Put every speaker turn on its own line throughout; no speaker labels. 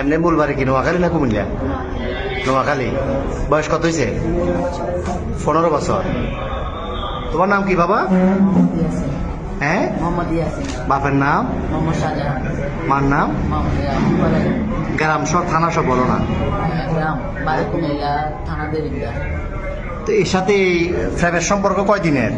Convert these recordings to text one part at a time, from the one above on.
এমনি মূল বাড়ি কি, নোয়াখালী না কুমিল্লা? নোয়াখালী। বয়স কত হয়েছে পনেরো বছর। তোমার নাম কি বাবা? হ্যাঁ? বাপের নাম? মার নাম? গ্রাম সব থানা সব বলো না। তো এর সাথে এই ফ্রেমের সম্পর্ক কয় দিনের?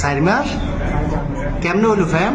চার মাস
কেমনে হইল ফ্যাম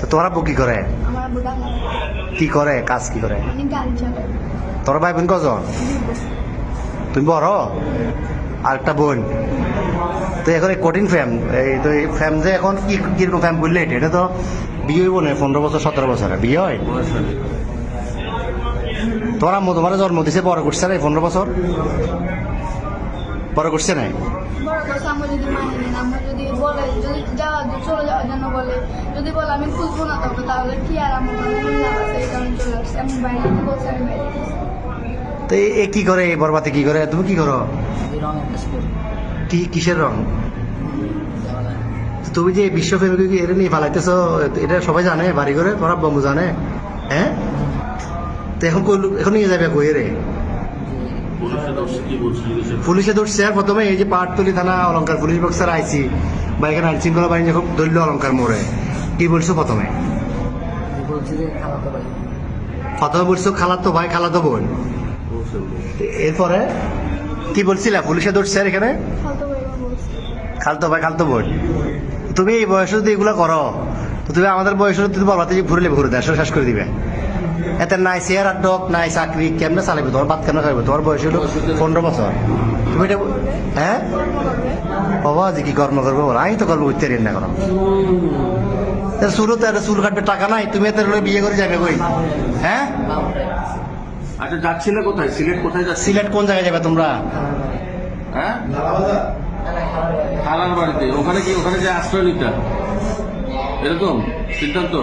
তো তোমার আব্বু কি করে? কি করে? কাজ কি করে? তোর ভাই বোন কজন? তুমি বড়? আর একটা বোন। তো এখন এই কঠিন ফ্যাম এই তো এই ফ্যাম যে এখন কি কীরকম ফ্যাম করলে এটা এটা তো বিয়ে হইব না পনেরো বছর সতেরো বছরে। বিয়ে হয়?
হয়নি।
আম্মু তোমার জন্ম দিছে বড় করছে না পনেরো বছর? বড় করছে নাই
বলে যদি যাওয়ার চলে যাওয়ার জন্য বলে। যদি বলে আমি খুঁজবো না তবে তাহলে কি আর আমার কোনো আছে? এই কারণে চলে আসছে। আমি বাইরে বলছি আমি বাইরে
তো এ- কি করে? এই বরবাতে কি করে? তুমি কি করো?
আমি
কি কিসের রং তুমি যে বিশ্ব ফেমিকে কি এটা নিয়ে ফালাইতেছো এটা সবাই জানে বাড়ি করে তোমার বম্বু জানে হ্যাঁ? তো এখন এখন নিয়ে যাবে কই রে
পুলিশে
ধরছে আর প্রথমে এই যে পাটতলি থানা অলঙ্কার পুলিশ বক্সার আইসি বা এখানে আইন শৃঙ্খলা বাহিনী যখন ধরল অলঙ্কার মোড়ে কি বলছো প্রথমে? প্রথমে বলছো খালাতো ভাই খালাতো বোন। এরপরে কি বলছিলা? পুলিশে ধরছে আর এখানে? খালতো ভাই খালতো বোন। তুমি এই বয়সে যদি এগুলো করো তো তুমি আমাদের বয়সে তুমি বলবা যে ঘুরলে ঘুরে দেশ শেষ করে দিবে। এতে নাই চেয়ার আর ডক নাই চাকরি কেমনে চালাবে তোমার বাদ কেমনে খাইবে তোমার বয়স হলো পনেরো বছর। তুমি এটা হ্যাঁ? বাবা যে কি কর্ম করব বলো? আমি তো কর্ম করতে না করো চুলো তো চুল কাটবে টাকা নাই তুমি এত বিয়ে করে যাবে কই? হ্যাঁ?
আচ্ছা যাচ্ছিলে কোথায়? সিলেট কোথায় যাচ্ছি
সিলেট কোন জায়গায় যাবে তোমরা?
হ্যাঁ? খালার বাড়িতে। ওখানে কি ওখানে যে আশ্রয় নিতে এরকম? সিদ্ধান্ত?